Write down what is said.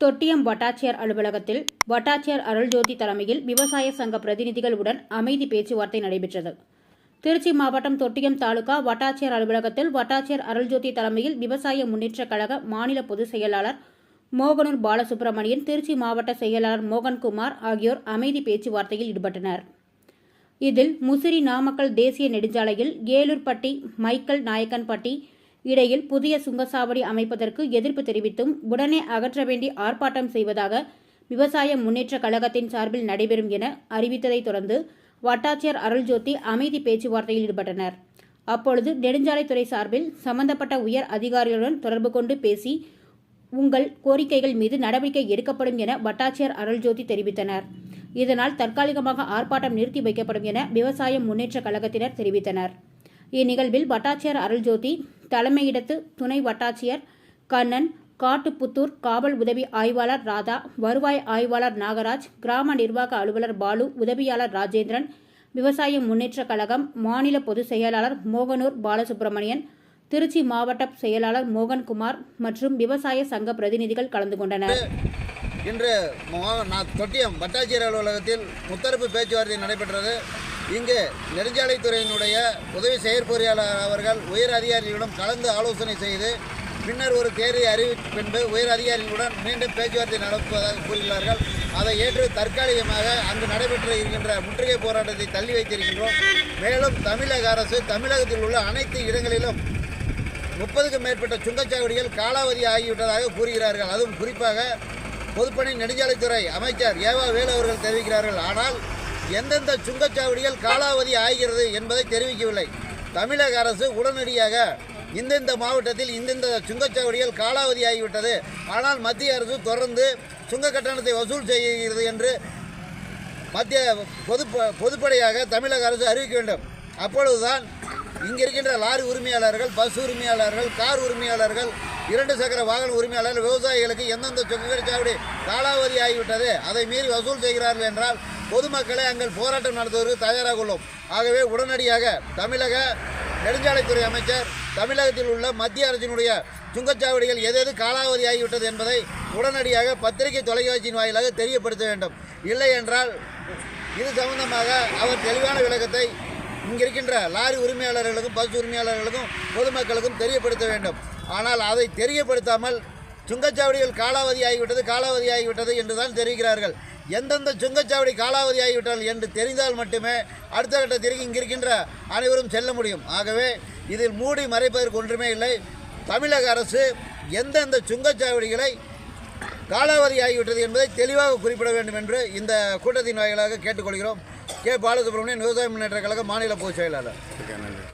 தொட்டியம் வட்டாட்சியர் அலுவலகத்தில் வட்டாட்சியர் அருள்ஜோதி தலைமையில் விவசாய சங்க பிரதிநிதிகளுடன் அமைதி பேச்சுவார்த்தை நடைபெற்றது. திருச்சி மாவட்டம் தொட்டியம் தாலுகா வட்டாட்சியர் அலுவலகத்தில் வட்டாட்சியர் அருள்ஜோதி தலைமையில் விவசாய முன்னேற்றக் கழக மாநில பொதுச் செயலாளர் மோகனூர் பாலசுப்ரமணியன் திருச்சி மாவட்ட செயலாளர் மோகன்குமார் ஆகியோர் அமைதி பேச்சுவார்த்தையில் ஈடுபட்டனர். இதில் முசிறி நாமக்கல் தேசிய நெடுஞ்சாலையில் ஏலூர்பட்டி மைக்கேல் நாயக்கன்பட்டி இடையில் புதிய சுங்கச்சாவடி அமைப்பதற்கு எதிர்ப்பு தெரிவித்தும் உடனே அகற்ற வேண்டி ஆர்ப்பாட்டம் செய்வதாக விவசாய முன்னேற்ற கழகத்தின் சார்பில் நடைபெறும் என அறிவித்ததைத் தொடர்ந்து வட்டாட்சியர் அருள்ஜோதி அமைதி பேச்சுவார்த்தையில் ஈடுபட்டனர். அப்பொழுது நெடுஞ்சாலைத்துறை சார்பில் சம்பந்தப்பட்ட உயர் அதிகாரிகளுடன் தொடர்பு கொண்டு பேசி உங்கள் கோரிக்கைகள் மீது நடவடிக்கை எடுக்கப்படும் என வட்டாட்சியர் அருள்ஜோதி தெரிவித்தனர். இதனால் தற்காலிகமாக ஆர்ப்பாட்டம் நிறுத்தி வைக்கப்படும் என விவசாய முன்னேற்ற கழகத்தினர் தெரிவித்தனர். இந்நிகழ்வில் வட்டாட்சியர் அருள்ஜோதி தலைமையிடத்து துணை வட்டாட்சியர் கண்ணன் காட்டுப்புத்தூர் காவல் உதவி ஆய்வாளர் ராதா வருவாய் ஆய்வாளர் நாகராஜ் கிராம நிர்வாக அலுவலர் பாலு உதவியாளர் ராஜேந்திரன் விவசாய முன்னேற்றக் கழகம் மாநில பொதுச் செயலாளர் மோகனூர் பாலசுப்ரமணியன் திருச்சி மாவட்ட செயலாளர் மோகன்குமார் மற்றும் விவசாய சங்க பிரதிநிதிகள் கலந்து கொண்டனர். இன்று தொட்டியம் வட்டாட்சியர் அலுவலகத்தில் முத்தரப்பு பேச்சுவார்த்தை நடைபெற்றது. இங்கு நெடுஞ்சாலைத்துறையினுடைய உதவி செயற்பொறியாளர் அவர்கள் உயர் அதிகாரிகளிடம் கலந்து ஆலோசனை செய்து பின்னர் ஒரு தேதியை அறிவித்த பின்பு உயர் அதிகாரிகளுடன் மீண்டும் பேச்சுவார்த்தை நடத்துவதாக கூறுகிறார்கள் அதை ஏற்று தற்காலிகமாக அங்கு நடைபெற்று இருக்கின்ற முற்றுகை போராட்டத்தை தள்ளி வைத்திருக்கின்றோம். மேலும் தமிழக அரசு தமிழகத்தில் உள்ள அனைத்து இடங்களிலும் முப்பதுக்கும் மேற்பட்ட சுங்கச்சாவடிகள் காலாவதி ஆகிவிட்டதாக கூறுகிறார்கள். அதுவும் குறிப்பாக பொதுப்பணி நெடுஞ்சாலைத்துறை அமைச்சர் ஏவா வேலு அவர்கள் தெரிவிக்கிறார்கள். ஆனால் எந்தெந்த சுங்கச்சாவடிகள் காலாவதி ஆகிறது என்பதை தெரிவிக்கவில்லை. தமிழக அரசு உடனடியாக இந்தந்த மாவட்டத்தில் இந்தந்த சுங்கச்சாவடிகள் காலாவதி ஆகிவிட்டது. ஆனால் மத்திய அரசு தொடர்ந்து சுங்க கட்டணத்தை வசூல் செய்கிறது என்று மத்திய பொது பொதுப்படையாக தமிழக அரசு அறிவிக்க வேண்டும். அப்பொழுதுதான் இங்கே இருக்கின்ற லாரி உரிமையாளர்கள் பஸ் உரிமையாளர்கள் கார் உரிமையாளர்கள் இரண்டு சக்கர வாகன உரிமையாளர்கள் விவசாயிகளுக்கு எந்தெந்த சுங்கச்சாவடி காலாவதி ஆகிவிட்டது அதை மீறி வசூல் செய்கிறார்கள் என்றால் பொதுமக்களை அங்கே போராட்டம் நடத்துவதற்கு தயாராக உள்ளோம். ஆகவே உடனடியாக தமிழக நெடுஞ்சாலைத்துறை அமைச்சர் தமிழகத்தில் உள்ள மத்திய அரசினுடைய சுங்கச்சாவடிகள் எதெது காலாவதி ஆகிவிட்டது என்பதை உடனடியாக பத்திரிகை தொலைக்காட்சியின் வாயிலாக தெரியப்படுத்த வேண்டும். இல்லை என்றால் இது சம்பந்தமாக அவர் தெளிவான விளக்கத்தை இங்கே இருக்கின்ற லாரி உரிமையாளர்களுக்கும் பஸ் உரிமையாளர்களுக்கும் பொதுமக்களுக்கும் தெரியப்படுத்த வேண்டும். ஆனால் அதை தெரியப்படுத்தாமல் சுங்கச்சாவடிகள் காலாவதி ஆகிவிட்டது காலாவதி ஆகிவிட்டது என்று தான் தெரிவிக்கிறார்கள். எந்தெந்த சுங்கச்சாவடி காலாவதி ஆகிவிட்டால் என்று தெரிந்தால் மட்டுமே அடுத்த கட்டத்திற்கு இங்கே இருக்கின்ற அனைவரும் செல்ல முடியும். ஆகவே இதில் மூடி மறைப்பதற்கு ஒன்றுமே இல்லை. தமிழக அரசு எந்தெந்த சுங்கச்சாவடிகளை காலாவதி ஆகிவிட்டது என்பதை தெளிவாக குறிப்பிட வேண்டும் என்று இந்த கூட்டத்தின் வாயிலாக கேட்டுக்கொள்கிறோம். கே. பாலசுப்ரமணியன் விவசாய முன்னேற்ற கழக மாநில பொதுச் செயலாளர்.